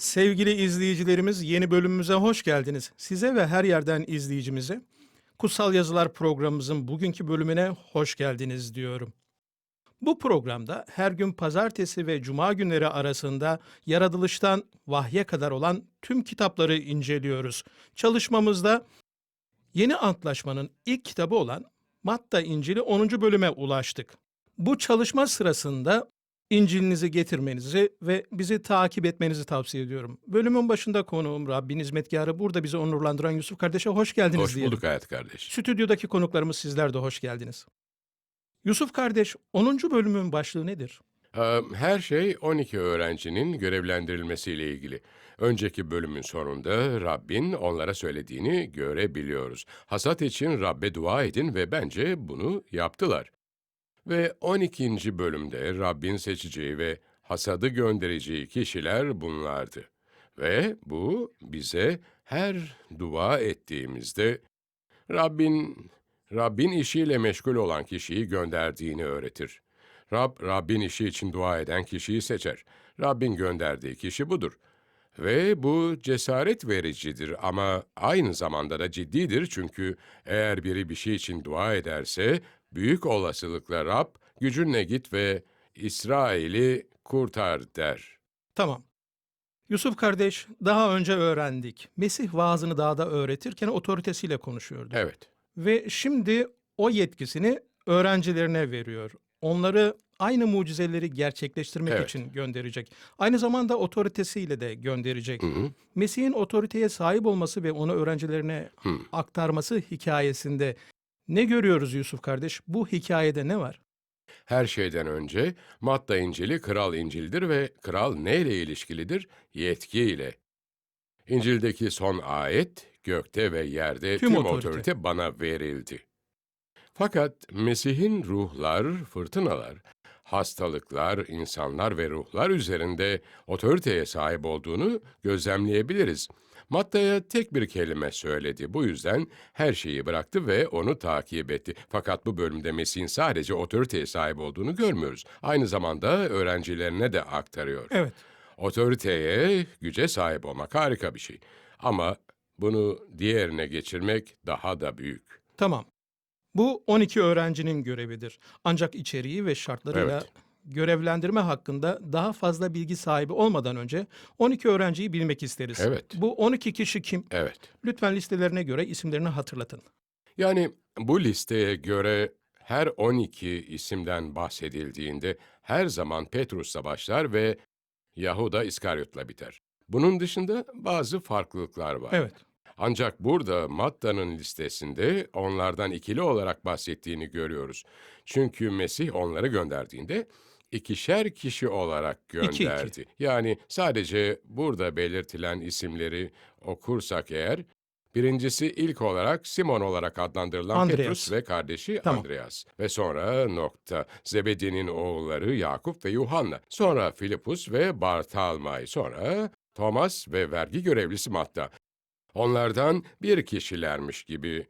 Sevgili izleyicilerimiz yeni bölümümüze hoş geldiniz. Size ve her yerden izleyicimize Kutsal Yazılar programımızın bugünkü bölümüne hoş geldiniz diyorum. Bu programda her gün pazartesi ve cuma günleri arasında yaratılıştan vahye kadar olan tüm kitapları inceliyoruz. Çalışmamızda Yeni Antlaşmanın ilk kitabı olan Matta İncil'i 10. bölüme ulaştık. Bu çalışma sırasında İncil'inizi getirmenizi ve bizi takip etmenizi tavsiye ediyorum. Bölümün başında konuğum Rabbin hizmetkarı burada bizi onurlandıran Yusuf kardeşe hoş geldiniz Hoş diyelim. bulduk hayat kardeş. Stüdyodaki konuklarımız sizler de hoş geldiniz. Yusuf kardeş 10. bölümün başlığı nedir? Ee, Her şey 12 öğrencinin görevlendirilmesiyle ilgili. Önceki bölümün sonunda Rabbin onlara söylediğini görebiliyoruz. Hasat için Rabbe dua edin ve bence bunu yaptılar. Ve 12. bölümde Rabbin seçeceği ve hasadı göndereceği kişiler bunlardı. Ve bu bize her dua ettiğimizde Rabbin Rabbin işiyle meşgul olan kişiyi gönderdiğini öğretir. Rab, Rabbin işi için dua eden kişiyi seçer. Rabbin gönderdiği kişi budur. Ve bu cesaret vericidir ama aynı zamanda da ciddidir çünkü eğer biri bir şey için dua ederse büyük olasılıkla Rab gücünle git ve İsrail'i kurtar der. Tamam. Yusuf kardeş daha önce öğrendik. Mesih vaazını dağda öğretirken otoritesiyle konuşuyordu. Evet. Ve şimdi o yetkisini öğrencilerine veriyor. Onları aynı mucizeleri gerçekleştirmek Evet. için gönderecek. Aynı zamanda otoritesiyle de gönderecek. Mesih'in otoriteye sahip olması ve onu öğrencilerine aktarması hikayesinde ne görüyoruz Yusuf kardeş? Bu hikayede ne var? Her şeyden önce Matta İncil'i Kral İncil'dir ve kral neyle ilişkilidir? Yetkiyle. İncil'deki son ayet, gökte ve yerde Tüm tüm, otorite. otorite. bana verildi. Fakat Mesih'in ruhlar, fırtınalar, hastalıklar, insanlar ve ruhlar üzerinde otoriteye sahip olduğunu gözlemleyebiliriz. Matta'ya tek bir kelime söyledi. Bu yüzden her şeyi bıraktı ve onu takip etti. Fakat bu bölümde Mesih'in sadece otoriteye sahip olduğunu görmüyoruz. Aynı zamanda öğrencilerine de aktarıyor. Evet. Otoriteye, güce sahip olmak harika bir şey. Ama bunu diğerine geçirmek daha da büyük. Tamam. Bu 12 öğrencinin görevidir. Ancak içeriği ve şartlarıyla Evet. Görevlendirme hakkında daha fazla bilgi sahibi olmadan önce 12 öğrenciyi bilmek isteriz. Evet. Bu 12 kişi kim? Evet. Lütfen listelerine göre isimlerini hatırlatın. Yani bu listeye göre her 12 isimden bahsedildiğinde her zaman Petrus'la başlar ve Yahuda İskaryot'la biter. Bunun dışında bazı farklılıklar var. Evet. Ancak burada Matta'nın listesinde onlardan ikili olarak bahsettiğini görüyoruz. Çünkü Mesih onları gönderdiğinde ikişer kişi olarak İki iki. gönderdi. Yani sadece burada belirtilen isimleri okursak eğer, birincisi ilk olarak Simon olarak adlandırılan Andreas. Petrus ve kardeşi Tamam. Andreas. Ve sonra nokta, Zebedi'nin oğulları Yakup ve Yuhanna. Sonra Filipus ve Bartalmay. Sonra Thomas ve vergi görevlisi Matta. Onlardan bir kişilermiş gibi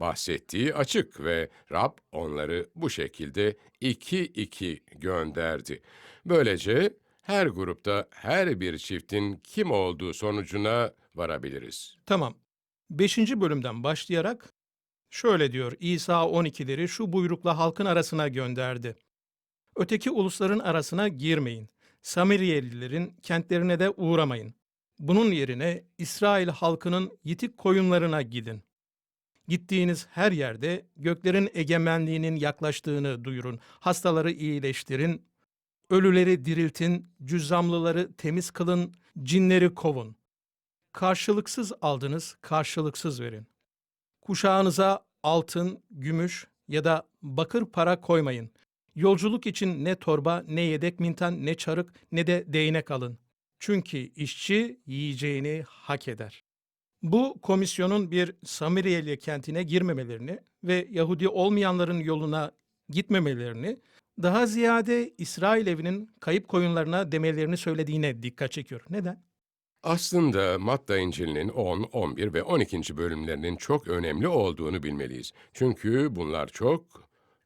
bahsettiği açık ve Rab onları bu şekilde iki iki gönderdi. Böylece her grupta her bir çiftin kim olduğu sonucuna varabiliriz. Tamam. 5. bölümden başlayarak şöyle diyor. İsa 12'leri şu buyrukla halkın arasına gönderdi. Öteki ulusların arasına girmeyin. Samiriyelilerin kentlerine de uğramayın. Bunun yerine İsrail halkının yitik koyunlarına gidin. Gittiğiniz her yerde göklerin egemenliğinin yaklaştığını duyurun. Hastaları iyileştirin, ölüleri diriltin, cüzzamlıları temiz kılın, cinleri kovun. Karşılıksız aldınız, karşılıksız verin. Kuşağınıza altın, gümüş ya da bakır para koymayın. Yolculuk için ne torba, ne yedek mintan, ne çarık, ne de değnek alın. Çünkü işçi yiyeceğini hak eder. Bu komisyonun bir Samiriyeli kentine girmemelerini ve Yahudi olmayanların yoluna gitmemelerini, daha ziyade İsrail evinin kayıp koyunlarına demelerini söylediğine dikkat çekiyor. Neden? Aslında Matta İncil'inin 10, 11 ve 12. bölümlerinin çok önemli olduğunu bilmeliyiz. Çünkü bunlar çok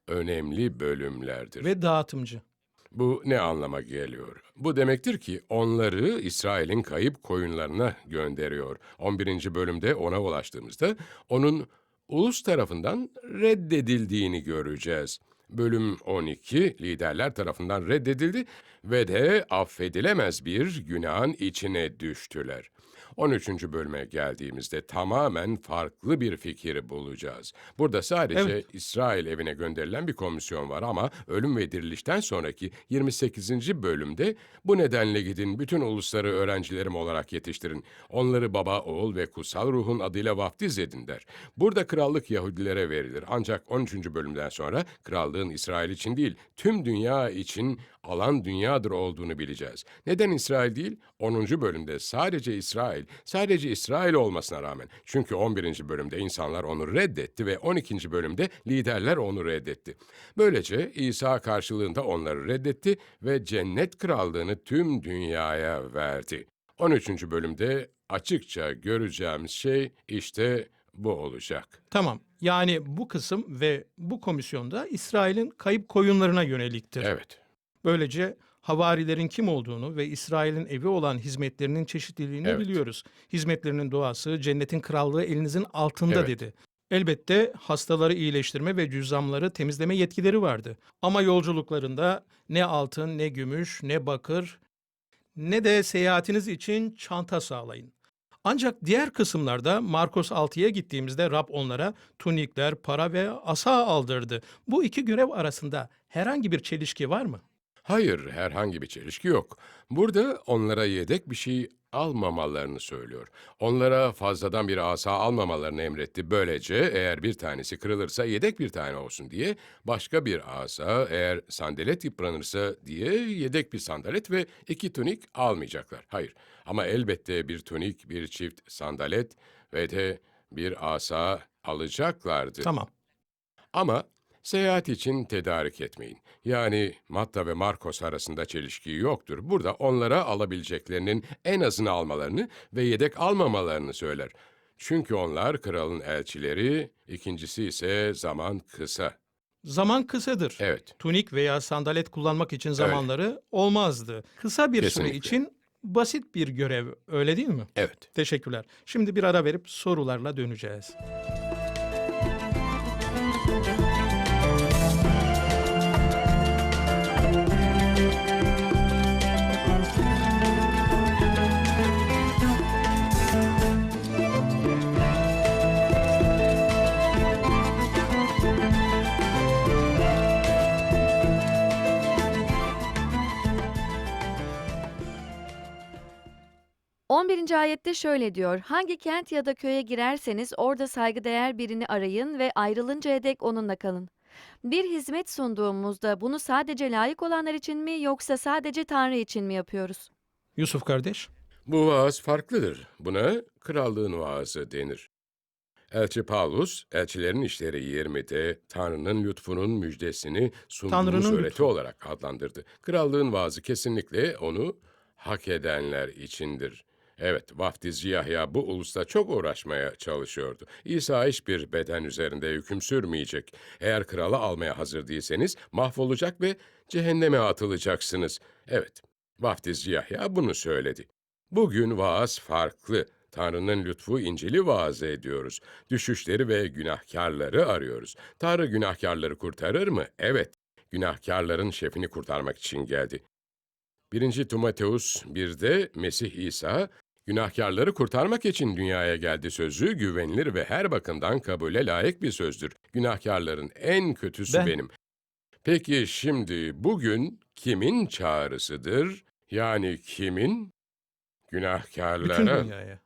önemli bölümlerdir. Ve dağıtımcı. Bu ne anlama geliyor? Bu demektir ki onları İsrail'in kayıp koyunlarına gönderiyor. 11. bölümde ona ulaştığımızda onun ulus tarafından reddedildiğini göreceğiz. Bölüm 12 liderler tarafından reddedildi ve de affedilemez bir günahın içine düştüler. 13. bölüme geldiğimizde tamamen farklı bir fikir bulacağız. Burada sadece Evet. İsrail evine gönderilen bir komisyon var ama ölüm ve dirilişten sonraki 28. bölümde bu nedenle gidin bütün ulusları öğrencilerim olarak yetiştirin. Onları baba, oğul ve kutsal ruhun adıyla vaftiz edin der. Burada krallık Yahudilere verilir. Ancak 13. bölümden sonra krallığın İsrail için değil, tüm dünya için alan dünyadır olduğunu bileceğiz. Neden İsrail değil? 10. bölümde sadece İsrail, sadece İsrail olmasına rağmen. Çünkü 11. bölümde insanlar onu reddetti ve 12. bölümde liderler onu reddetti. Böylece İsa karşılığında onları reddetti ve cennet krallığını tüm dünyaya verdi. 13. bölümde açıkça göreceğimiz şey işte bu olacak. Tamam. Yani bu kısım ve bu komisyonda İsrail'in kayıp koyunlarına yöneliktir. Evet. Böylece havarilerin kim olduğunu ve İsrail'in evi olan hizmetlerinin çeşitliliğini Evet. biliyoruz. Hizmetlerinin doğası cennetin krallığı elinizin altında Evet. dedi. Elbette hastaları iyileştirme ve cüzzamları temizleme yetkileri vardı. Ama yolculuklarında ne altın, ne gümüş, ne bakır, ne de seyahatiniz için çanta sağlayın. Ancak diğer kısımlarda Markos 6'ya gittiğimizde Rab onlara tunikler, para ve asa aldırdı. Bu iki görev arasında herhangi bir çelişki var mı? Hayır, herhangi bir çelişki yok. Burada onlara yedek bir şey almamalarını söylüyor. Onlara fazladan bir asa almamalarını emretti. Böylece eğer bir tanesi kırılırsa yedek bir tane olsun diye başka bir asa, eğer sandalet yıpranırsa diye yedek bir sandalet ve iki tunik almayacaklar. Hayır ama elbette bir tunik, bir çift sandalet ve de bir asa alacaklardı. Tamam. Ama seyahat için tedarik etmeyin. Yani Matta ve Markos arasında çelişki yoktur. Burada onlara alabileceklerinin en azını almalarını ve yedek almamalarını söyler. Çünkü onlar kralın elçileri, ikincisi ise zaman kısa. Zaman kısadır. Evet, Tunik veya sandalet kullanmak için zamanları olmazdı. Kısa bir süre için basit bir görev, öyle değil mi? evet. Teşekkürler. Şimdi bir ara verip sorularla döneceğiz. On birinci ayette şöyle diyor. Hangi kent ya da köye girerseniz orada saygıdeğer birini arayın ve ayrılıncaya dek onunla kalın. Bir hizmet sunduğumuzda bunu sadece layık olanlar için mi yoksa sadece Tanrı için mi yapıyoruz? Yusuf kardeş. Bu vaaz farklıdır. Buna krallığın vaazı denir. Elçi Paulus, elçilerin işleri 20'de Tanrı'nın lütfunun müjdesini sunduğumuz öğreti lütfu. olarak adlandırdı. Krallığın vaazı kesinlikle onu hak edenler içindir. Evet, vaftizci Yahya bu ulusta çok uğraşmaya çalışıyordu. İsa hiçbir beden üzerinde hüküm sürmeyecek. Eğer kralı almaya hazır değilseniz mahvolacak ve cehenneme atılacaksınız. Evet, vaftizci Yahya bunu söyledi. Bugün vaaz farklı. Tanrı'nın lütfu İncil'i vaaz ediyoruz. Düşüşleri ve günahkarları arıyoruz. Tanrı günahkarları kurtarır mı? Evet. Günahkarların şefini kurtarmak için geldi. 1. Timoteus 1'de Mesih İsa, Günahkarları kurtarmak için dünyaya geldi sözü güvenilir ve her bakımdan kabule layık bir sözdür. Günahkarların en kötüsü Ben- benim. Peki şimdi bugün kimin çağrısıdır? Yani kimin? Günahkarlara. Bütün dünyaya.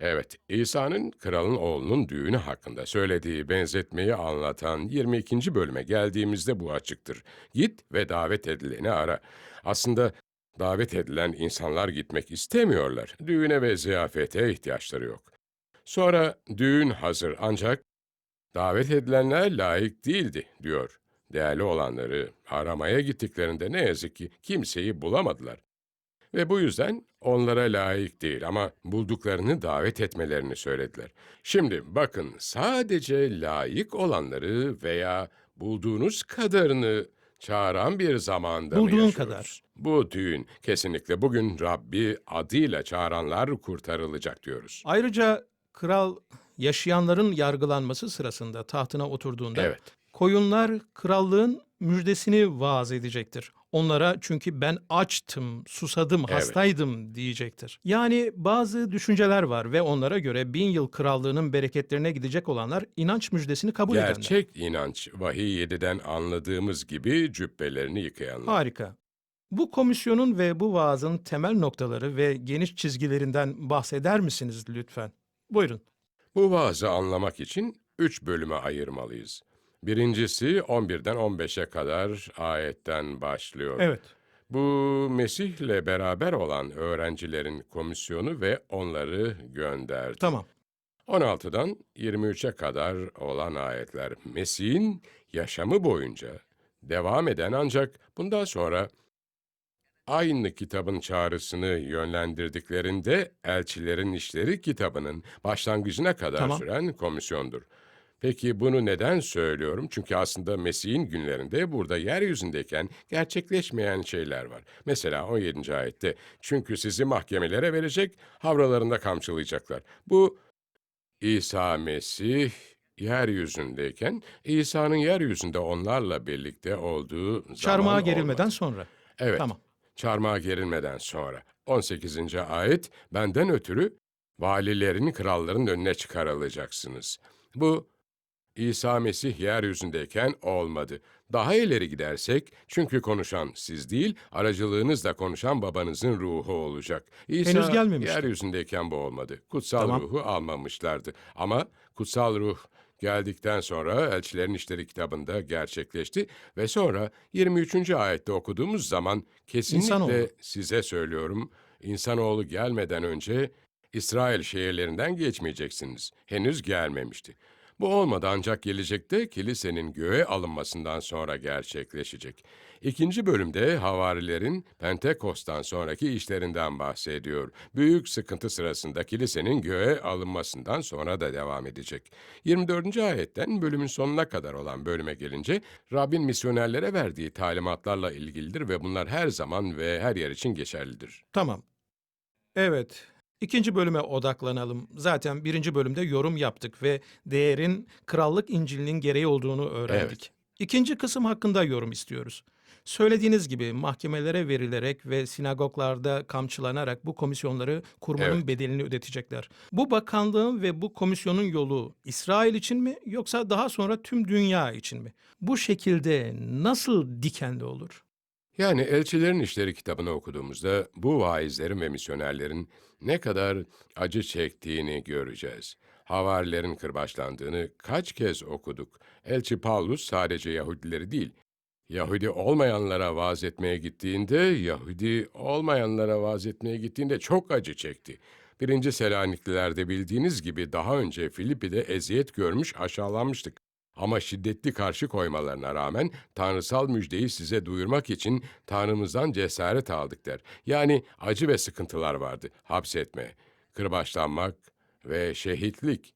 Evet, İsa'nın kralın oğlunun düğünü hakkında söylediği benzetmeyi anlatan 22. bölüme geldiğimizde bu açıktır. Git ve davet edileni ara. Aslında davet edilen insanlar gitmek istemiyorlar. Düğüne ve ziyafete ihtiyaçları yok. Sonra düğün hazır ancak davet edilenler layık değildi diyor. Değerli olanları aramaya gittiklerinde ne yazık ki kimseyi bulamadılar. Ve bu yüzden onlara layık değil ama bulduklarını davet etmelerini söylediler. Şimdi bakın sadece layık olanları veya bulduğunuz kadarını çağıran bir zamanda mı Bulduğun yaşıyoruz? kadar. Bu düğün kesinlikle bugün Rabbi adıyla çağıranlar kurtarılacak diyoruz. Ayrıca kral yaşayanların yargılanması sırasında tahtına oturduğunda Evet. koyunlar krallığın müjdesini vaaz edecektir. Onlara çünkü ben açtım, susadım, Evet. hastaydım diyecektir. Yani bazı düşünceler var ve onlara göre bin yıl krallığının bereketlerine gidecek olanlar inanç müjdesini kabul edenler. Gerçek inanç, vahiy 7'den anladığımız gibi cübbelerini yıkayanlar. Harika. Bu komisyonun ve bu vaazın temel noktaları ve geniş çizgilerinden bahseder misiniz lütfen? Buyurun. Bu vaazı anlamak için üç bölüme ayırmalıyız. Birincisi 11'den 15'e kadar ayetten başlıyor. Evet. Bu Mesih'le beraber olan öğrencilerin komisyonu ve onları gönderdi. Tamam. 16'dan 23'e kadar olan ayetler Mesih'in yaşamı boyunca devam eden ancak bundan sonra aynı kitabın çağrısını yönlendirdiklerinde Elçilerin İşleri kitabının başlangıcına kadar Tamam. süren komisyondur. Peki bunu neden söylüyorum? Çünkü aslında Mesih'in günlerinde burada yeryüzündeyken gerçekleşmeyen şeyler var. Mesela 17. ayette çünkü sizi mahkemelere verecek, havralarında kamçılayacaklar. Bu İsa Mesih yeryüzündeyken İsa'nın yeryüzünde onlarla birlikte olduğu zaman Çarmıha gerilmeden olmadı. sonra. Evet. Tamam. Çarmıha gerilmeden sonra. 18. ayet benden ötürü valilerin kralların önüne çıkarılacaksınız. Bu İsa Mesih yeryüzündeyken olmadı. Daha ileri gidersek çünkü konuşan siz değil aracılığınızla konuşan babanızın ruhu olacak. İsa Henüz gelmemişti. yeryüzündeyken bu olmadı. Kutsal Tamam. ruhu almamışlardı. Ama kutsal ruh geldikten sonra Elçilerin İşleri kitabında gerçekleşti ve sonra 23. ayette okuduğumuz zaman kesinlikle İnsanoğlu. size söylüyorum insanoğlu gelmeden önce İsrail şehirlerinden geçmeyeceksiniz. Henüz gelmemişti. Bu olmadı ancak gelecekte kilisenin göğe alınmasından sonra gerçekleşecek. İkinci bölümde havarilerin Pentekos'tan sonraki işlerinden bahsediyor. Büyük sıkıntı sırasında kilisenin göğe alınmasından sonra da devam edecek. 24. ayetten bölümün sonuna kadar olan bölüme gelince Rabbin misyonerlere verdiği talimatlarla ilgilidir ve bunlar her zaman ve her yer için geçerlidir. Tamam. Evet. İkinci bölüme odaklanalım. Zaten birinci bölümde yorum yaptık ve değerin krallık İncil'inin gereği olduğunu öğrendik. İkinci kısım hakkında yorum istiyoruz. Söylediğiniz gibi mahkemelere verilerek ve sinagoglarda kamçılanarak bu komisyonları kurmanın Evet. bedelini ödetecekler. Bu bakanlığın ve bu komisyonun yolu İsrail için mi yoksa daha sonra tüm dünya için mi? Bu şekilde nasıl dikenli olur? Yani Elçilerin İşleri kitabını okuduğumuzda bu vaizlerin ve misyonerlerin ne kadar acı çektiğini göreceğiz. Havarilerin kırbaçlandığını kaç kez okuduk. Elçi Paulus sadece Yahudileri değil, Yahudi olmayanlara vaaz etmeye gittiğinde, Yahudi olmayanlara vaaz etmeye gittiğinde çok acı çekti. Birinci Selanikliler'de bildiğiniz gibi daha önce Filipi'de eziyet görmüş aşağılanmıştık. Ama şiddetli karşı koymalarına rağmen tanrısal müjdeyi size duyurmak için Tanrımızdan cesaret aldık der. Yani acı ve sıkıntılar vardı. Hapsetme, kırbaçlanmak ve şehitlik.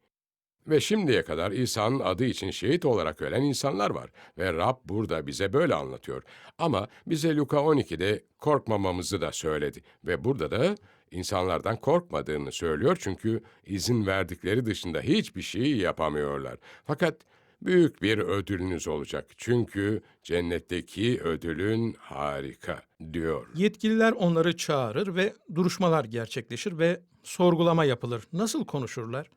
Ve şimdiye kadar İsa'nın adı için şehit olarak ölen insanlar var. Ve Rab burada bize böyle anlatıyor. Ama bize Luka 12'de korkmamamızı da söyledi. Ve burada da insanlardan korkmadığını söylüyor çünkü izin verdikleri dışında hiçbir şey yapamıyorlar. Fakat Büyük bir ödülünüz olacak. Çünkü cennetteki ödülün harika diyor. Yetkililer onları çağırır ve duruşmalar gerçekleşir ve sorgulama yapılır. Nasıl konuşurlar?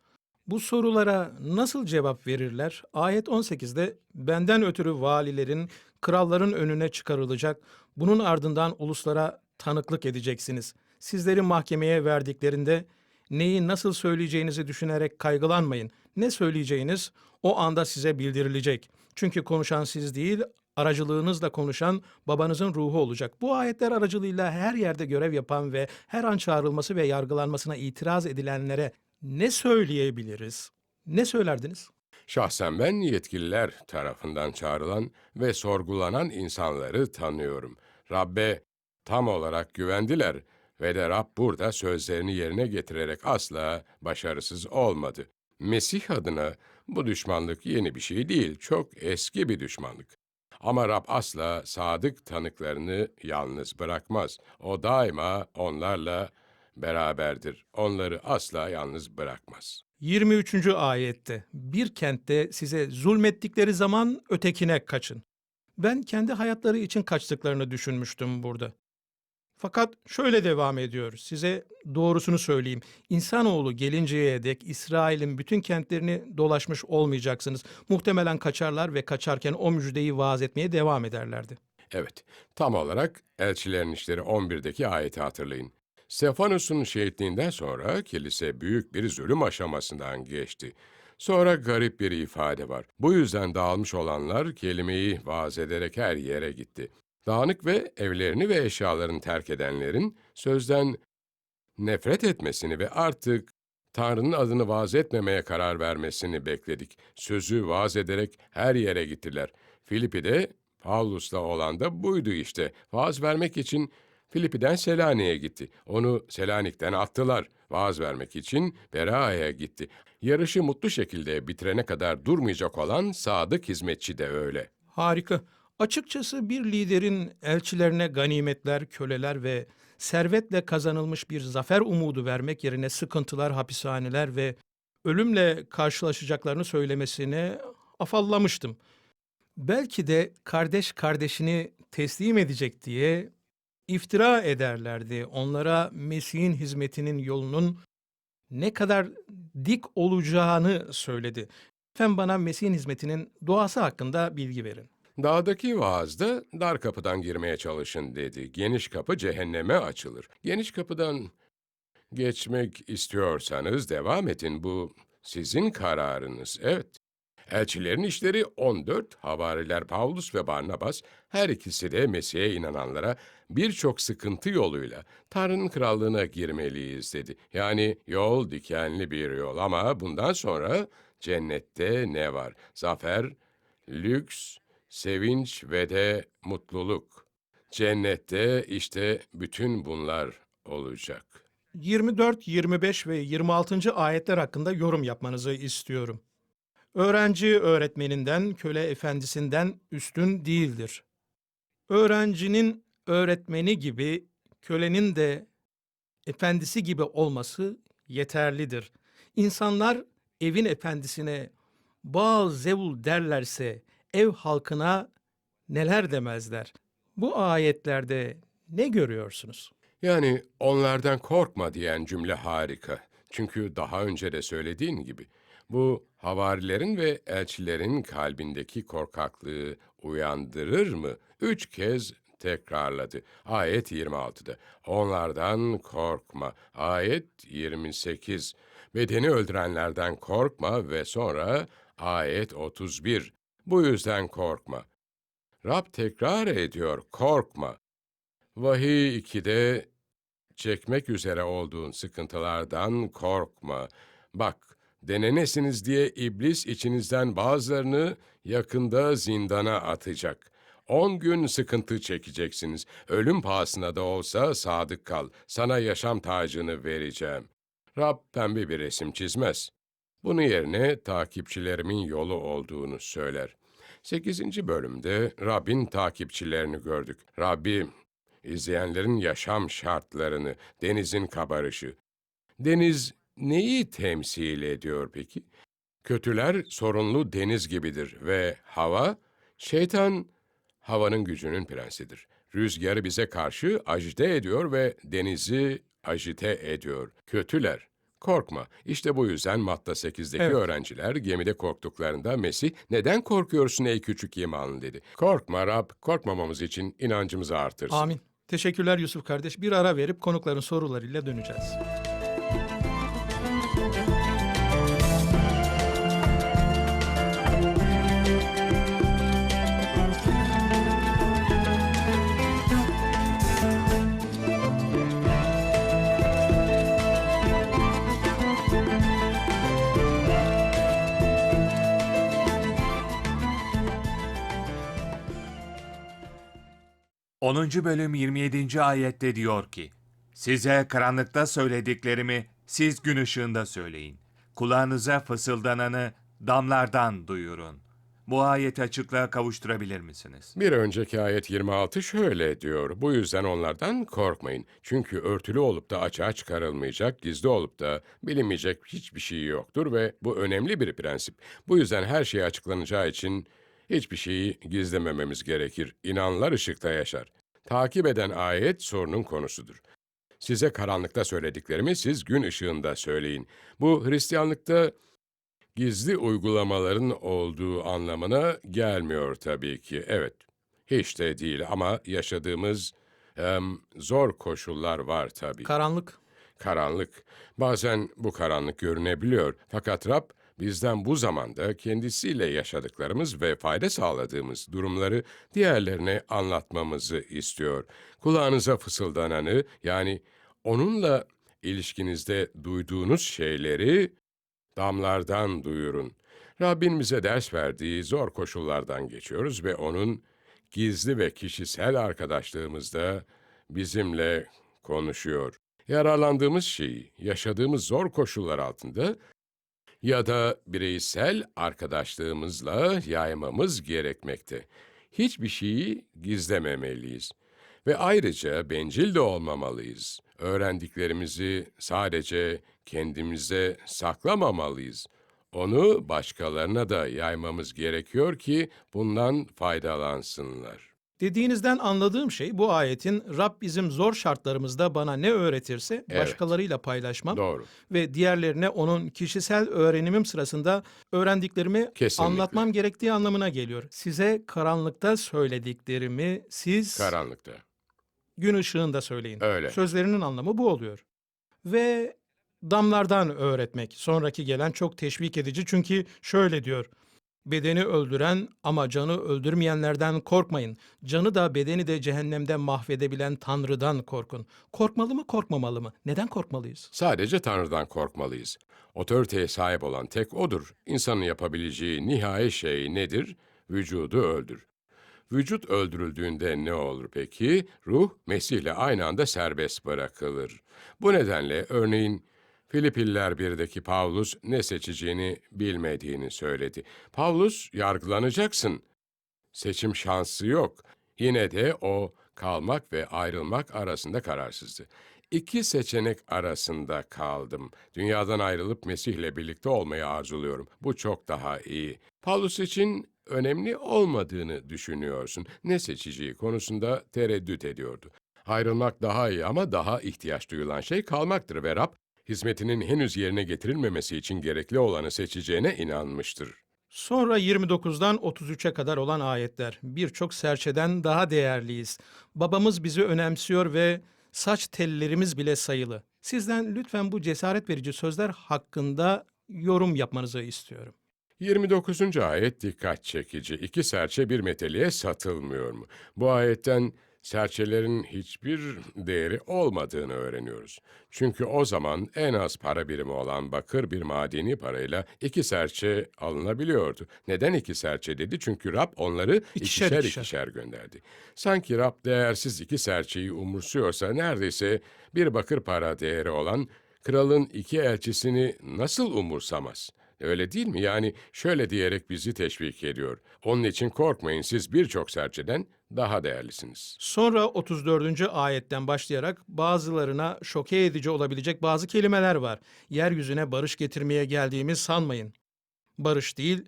Bu sorulara nasıl cevap verirler? Ayet 18'de benden ötürü valilerin, kralların önüne çıkarılacak. Bunun ardından uluslara tanıklık edeceksiniz. Sizleri mahkemeye verdiklerinde neyi nasıl söyleyeceğinizi düşünerek kaygılanmayın. Ne söyleyeceğiniz o anda size bildirilecek. Çünkü konuşan siz değil, aracılığınızla konuşan babanızın ruhu olacak. Bu ayetler aracılığıyla her yerde görev yapan ve her an çağrılması ve yargılanmasına itiraz edilenlere ne söyleyebiliriz? Ne söylerdiniz? Şahsen ben yetkililer tarafından çağrılan ve sorgulanan insanları tanıyorum. Rabbe tam olarak güvendiler ve de Rab burada sözlerini yerine getirerek asla başarısız olmadı. Mesih adına bu düşmanlık yeni bir şey değil, çok eski bir düşmanlık. Ama Rab asla sadık tanıklarını yalnız bırakmaz. O daima onlarla beraberdir. Onları asla yalnız bırakmaz. 23. ayette bir kentte size zulmettikleri zaman ötekine kaçın. Ben kendi hayatları için kaçtıklarını düşünmüştüm burada. Fakat şöyle devam ediyor. Size doğrusunu söyleyeyim. İnsanoğlu gelinceye dek İsrail'in bütün kentlerini dolaşmış olmayacaksınız. Muhtemelen kaçarlar ve kaçarken o müjdeyi vaaz etmeye devam ederlerdi. Evet, tam olarak Elçilerin İşleri 11'deki ayeti hatırlayın. Stefanus'un şehitliğinden sonra kilise büyük bir zulüm aşamasından geçti. Sonra garip bir ifade var. Bu yüzden dağılmış olanlar kelimeyi vaaz ederek her yere gitti. Dağınık ve evlerini ve eşyalarını terk edenlerin sözden nefret etmesini ve artık Tanrı'nın adını vaaz etmemeye karar vermesini bekledik. Sözü vaaz ederek her yere gittiler. Filipi'de Paulus'la olan da buydu işte. Vaaz vermek için Filipi'den Selanik'e gitti. Onu Selanik'ten attılar. Vaaz vermek için Bera'ya gitti. Yarışı mutlu şekilde bitirene kadar durmayacak olan sadık hizmetçi de öyle. Harika. Açıkçası bir liderin elçilerine ganimetler, köleler ve servetle kazanılmış bir zafer umudu vermek yerine sıkıntılar, hapishaneler ve ölümle karşılaşacaklarını söylemesine afallamıştım. Belki de kardeş kardeşini teslim edecek diye iftira ederlerdi. Onlara Mesih'in hizmetinin yolunun ne kadar dik olacağını söyledi. Lütfen bana Mesih'in hizmetinin doğası hakkında bilgi verin. Dağdaki vaazda dar kapıdan girmeye çalışın dedi. Geniş kapı cehenneme açılır. Geniş kapıdan geçmek istiyorsanız devam edin. Bu sizin kararınız. Evet. Elçilerin işleri 14, havariler Paulus ve Barnabas, her ikisi de Mesih'e inananlara birçok sıkıntı yoluyla Tanrı'nın krallığına girmeliyiz dedi. Yani yol dikenli bir yol ama bundan sonra cennette ne var? Zafer, lüks, sevinç ve de mutluluk. Cennette işte bütün bunlar olacak. 24, 25 ve 26. ayetler hakkında yorum yapmanızı istiyorum. Öğrenci öğretmeninden, köle efendisinden üstün değildir. Öğrencinin öğretmeni gibi, kölenin de efendisi gibi olması yeterlidir. İnsanlar evin efendisine Baal Zevul derlerse ev halkına neler demezler. Bu ayetlerde ne görüyorsunuz? Yani onlardan korkma diyen cümle harika. Çünkü daha önce de söylediğin gibi bu havarilerin ve elçilerin kalbindeki korkaklığı uyandırır mı? Üç kez tekrarladı. Ayet 26'da. Onlardan korkma. Ayet 28. Bedeni öldürenlerden korkma ve sonra ayet 31. Bu yüzden korkma. Rab tekrar ediyor, korkma. Vahiy 2'de çekmek üzere olduğun sıkıntılardan korkma. Bak, denenesiniz diye iblis içinizden bazılarını yakında zindana atacak. On gün sıkıntı çekeceksiniz. Ölüm pahasına da olsa sadık kal. Sana yaşam tacını vereceğim. Rab pembe bir resim çizmez. Bunu yerine takipçilerimin yolu olduğunu söyler. 8. bölümde Rabbin takipçilerini gördük. Rabbi, izleyenlerin yaşam şartlarını, denizin kabarışı. Deniz neyi temsil ediyor peki? Kötüler sorunlu deniz gibidir ve hava, şeytan havanın gücünün prensidir. Rüzgarı bize karşı ajite ediyor ve denizi ajite ediyor. Kötüler, korkma. İşte bu yüzden Matta 8'deki Evet. öğrenciler gemide korktuklarında Mesih, neden korkuyorsun ey küçük imanlı dedi. Korkma Rab, korkmamamız için inancımızı artırsın. Amin. Teşekkürler Yusuf kardeş. Bir ara verip konukların sorularıyla döneceğiz. ...10. bölüm 27. ayette diyor ki... ...size karanlıkta söylediklerimi siz gün ışığında söyleyin. Kulağınıza fısıldananı damlardan duyurun. Bu ayeti açıklığa kavuşturabilir misiniz? Bir önceki ayet 26 şöyle diyor. Bu yüzden onlardan korkmayın. Çünkü örtülü olup da açığa çıkarılmayacak, gizli olup da bilinmeyecek hiçbir şey yoktur ve bu önemli bir prensip. Bu yüzden her şey açıklanacağı için hiçbir şeyi gizlemememiz gerekir. İnanlar ışıkta yaşar. Takip eden ayet sorunun konusudur. Size karanlıkta söylediklerimi siz gün ışığında söyleyin. Bu Hristiyanlıkta gizli uygulamaların olduğu anlamına gelmiyor tabii ki. Evet, hiç de değil ama yaşadığımız em, zor koşullar var tabii. Karanlık. Karanlık. Bazen bu karanlık görünebiliyor. Fakat Rab bizden bu zamanda kendisiyle yaşadıklarımız ve fayda sağladığımız durumları diğerlerine anlatmamızı istiyor. Kulağınıza fısıldananı yani onunla ilişkinizde duyduğunuz şeyleri damlardan duyurun. Rabbin bize ders verdiği zor koşullardan geçiyoruz ve onun gizli ve kişisel arkadaşlığımızda bizimle konuşuyor. Yararlandığımız şeyi yaşadığımız zor koşullar altında ya da bireysel arkadaşlığımızla yaymamız gerekmekte. Hiçbir şeyi gizlememeliyiz. Ve ayrıca bencil de olmamalıyız. Öğrendiklerimizi sadece kendimize saklamamalıyız. Onu başkalarına da yaymamız gerekiyor ki bundan faydalansınlar. Dediğinizden anladığım şey bu ayetin Rab bizim zor şartlarımızda bana ne öğretirse Evet. başkalarıyla paylaşmam Doğru. ve diğerlerine onun kişisel öğrenimim sırasında öğrendiklerimi Kesinlikle. anlatmam gerektiği anlamına geliyor. Size karanlıkta söylediklerimi siz Karanlıkta. gün ışığında söyleyin. Öyle. Sözlerinin anlamı bu oluyor. Ve damlardan öğretmek sonraki gelen çok teşvik edici çünkü şöyle diyor. Bedeni öldüren ama canı öldürmeyenlerden korkmayın. Canı da bedeni de cehennemde mahvedebilen Tanrı'dan korkun. Korkmalı mı korkmamalı mı? Neden korkmalıyız? Sadece Tanrı'dan korkmalıyız. Otoriteye sahip olan tek O'dur. İnsanın yapabileceği nihai şey nedir? Vücudu öldür. Vücut öldürüldüğünde ne olur peki? Ruh, Mesih'le aynı anda serbest bırakılır. Bu nedenle örneğin Filipiller 1'deki Pavlus ne seçeceğini bilmediğini söyledi. Pavlus, yargılanacaksın. Seçim şansı yok. Yine de o kalmak ve ayrılmak arasında kararsızdı. İki seçenek arasında kaldım. Dünyadan ayrılıp Mesih'le birlikte olmayı arzuluyorum. Bu çok daha iyi. Paulus için önemli olmadığını düşünüyorsun. Ne seçeceği konusunda tereddüt ediyordu. Ayrılmak daha iyi ama daha ihtiyaç duyulan şey kalmaktır ve Rab, hizmetinin henüz yerine getirilmemesi için gerekli olanı seçeceğine inanmıştır. Sonra 29'dan 33'e kadar olan ayetler. Birçok serçeden daha değerliyiz. Babamız bizi önemsiyor ve saç tellerimiz bile sayılı. Sizden lütfen bu cesaret verici sözler hakkında yorum yapmanızı istiyorum. 29. ayet dikkat çekici. İki serçe bir meteliğe satılmıyor mu? Bu ayetten serçelerin hiçbir değeri olmadığını öğreniyoruz. Çünkü o zaman en az para birimi olan bakır bir madeni parayla iki serçe alınabiliyordu. Neden iki serçe dedi? Çünkü Rab onları İkişer ikişer ikişer. ikişer gönderdi. Sanki Rab değersiz iki serçeyi umursuyorsa neredeyse bir bakır para değeri olan kralın iki elçisini nasıl umursamaz? Öyle değil mi? Yani şöyle diyerek bizi teşvik ediyor. Onun için korkmayın siz birçok serçeden daha değerlisiniz. Sonra 34. ayetten başlayarak bazılarına şoke edici olabilecek bazı kelimeler var. Yeryüzüne barış getirmeye geldiğimi sanmayın. Barış değil,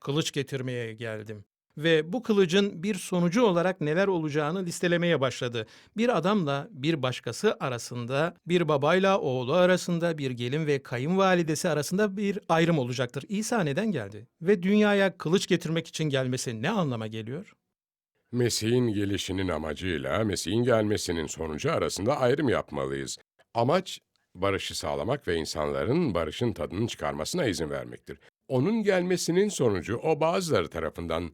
kılıç getirmeye geldim. Ve bu kılıcın bir sonucu olarak neler olacağını listelemeye başladı. Bir adamla bir başkası arasında, bir babayla oğlu arasında, bir gelin ve kayınvalidesi arasında bir ayrım olacaktır. İsa neden geldi? Ve dünyaya kılıç getirmek için gelmesi ne anlama geliyor? Mesih'in gelişinin amacıyla Mesih'in gelmesinin sonucu arasında ayrım yapmalıyız. Amaç barışı sağlamak ve insanların barışın tadını çıkarmasına izin vermektir. Onun gelmesinin sonucu o bazıları tarafından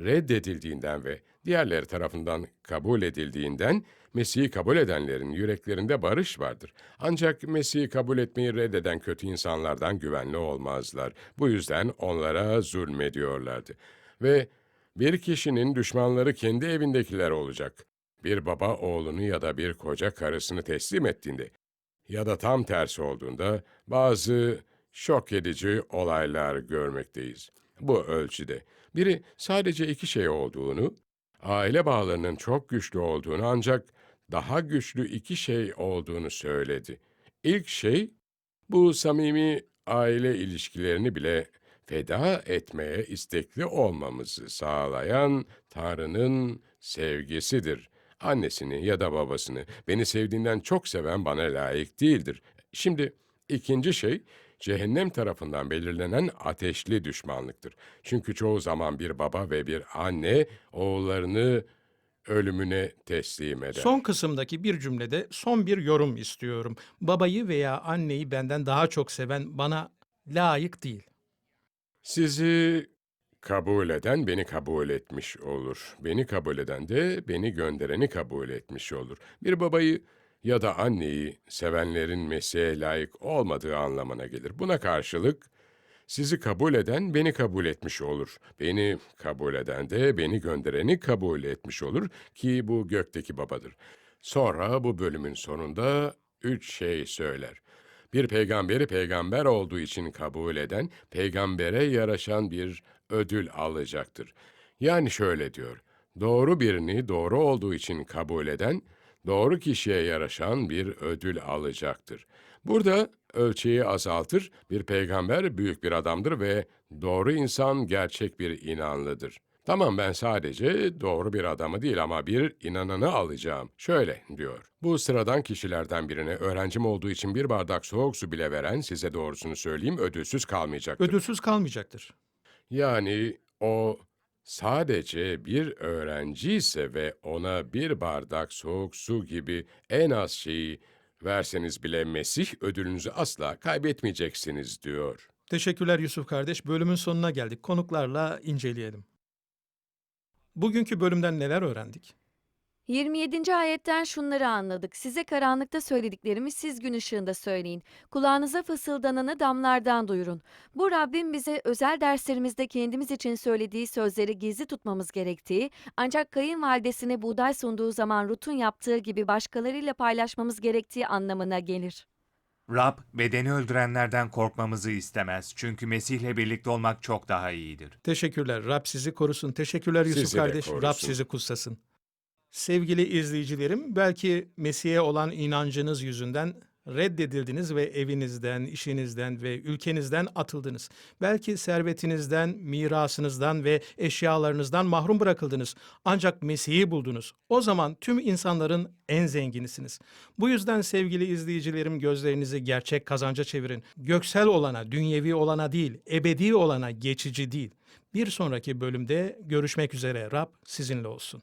reddedildiğinden ve diğerleri tarafından kabul edildiğinden Mesih'i kabul edenlerin yüreklerinde barış vardır. Ancak Mesih'i kabul etmeyi reddeden kötü insanlardan güvenli olmazlar. Bu yüzden onlara zulmediyorlardı. Ve bir kişinin düşmanları kendi evindekiler olacak. Bir baba oğlunu ya da bir koca karısını teslim ettiğinde ya da tam tersi olduğunda bazı şok edici olaylar görmekteyiz. Bu ölçüde biri sadece iki şey olduğunu, aile bağlarının çok güçlü olduğunu ancak daha güçlü iki şey olduğunu söyledi. İlk şey bu samimi aile ilişkilerini bile feda etmeye istekli olmamızı sağlayan Tanrı'nın sevgisidir. Annesini ya da babasını beni sevdiğinden çok seven bana layık değildir. Şimdi ikinci şey cehennem tarafından belirlenen ateşli düşmanlıktır. Çünkü çoğu zaman bir baba ve bir anne oğullarını ölümüne teslim eder. Son kısımdaki bir cümlede son bir yorum istiyorum. Babayı veya anneyi benden daha çok seven bana layık değil. Sizi kabul eden beni kabul etmiş olur. Beni kabul eden de beni göndereni kabul etmiş olur. Bir babayı ya da anneyi sevenlerin Mesih'e layık olmadığı anlamına gelir. Buna karşılık sizi kabul eden beni kabul etmiş olur. Beni kabul eden de beni göndereni kabul etmiş olur ki bu gökteki babadır. Sonra bu bölümün sonunda üç şey söyler. Bir peygamberi peygamber olduğu için kabul eden, peygambere yaraşan bir ödül alacaktır. Yani şöyle diyor, doğru birini doğru olduğu için kabul eden, doğru kişiye yaraşan bir ödül alacaktır. Burada ölçeği azaltır, bir peygamber büyük bir adamdır ve doğru insan gerçek bir inanlıdır. Tamam ben sadece doğru bir adamı değil ama bir inananı alacağım. Şöyle diyor. Bu sıradan kişilerden birine öğrencim olduğu için bir bardak soğuk su bile veren size doğrusunu söyleyeyim ödülsüz kalmayacaktır. Ödülsüz kalmayacaktır. Yani o sadece bir öğrenci ise ve ona bir bardak soğuk su gibi en az şeyi verseniz bile Mesih ödülünüzü asla kaybetmeyeceksiniz diyor. Teşekkürler Yusuf kardeş. Bölümün sonuna geldik. Konuklarla inceleyelim. Bugünkü bölümden neler öğrendik? 27. ayetten şunları anladık. Size karanlıkta söylediklerimi siz gün ışığında söyleyin. Kulağınıza fısıldananı damlardan duyurun. Bu Rabbim bize özel derslerimizde kendimiz için söylediği sözleri gizli tutmamız gerektiği, ancak kayınvalidesine buğday sunduğu zaman Rut'un yaptığı gibi başkalarıyla paylaşmamız gerektiği anlamına gelir. Rab bedeni öldürenlerden korkmamızı istemez. Çünkü Mesih'le birlikte olmak çok daha iyidir. Teşekkürler. Rab sizi korusun. Teşekkürler Yusuf Sizi de kardeş. Rab korusun. sizi kutsasın. Sevgili izleyicilerim, belki Mesih'e olan inancınız yüzünden reddedildiniz ve evinizden, işinizden ve ülkenizden atıldınız. Belki servetinizden, mirasınızdan ve eşyalarınızdan mahrum bırakıldınız. Ancak Mesih'i buldunuz. O zaman tüm insanların en zenginisiniz. Bu yüzden sevgili izleyicilerim gözlerinizi gerçek kazanca çevirin. Göksel olana, dünyevi olana değil, ebedi olana, geçici değil. Bir sonraki bölümde görüşmek üzere. Rab sizinle olsun.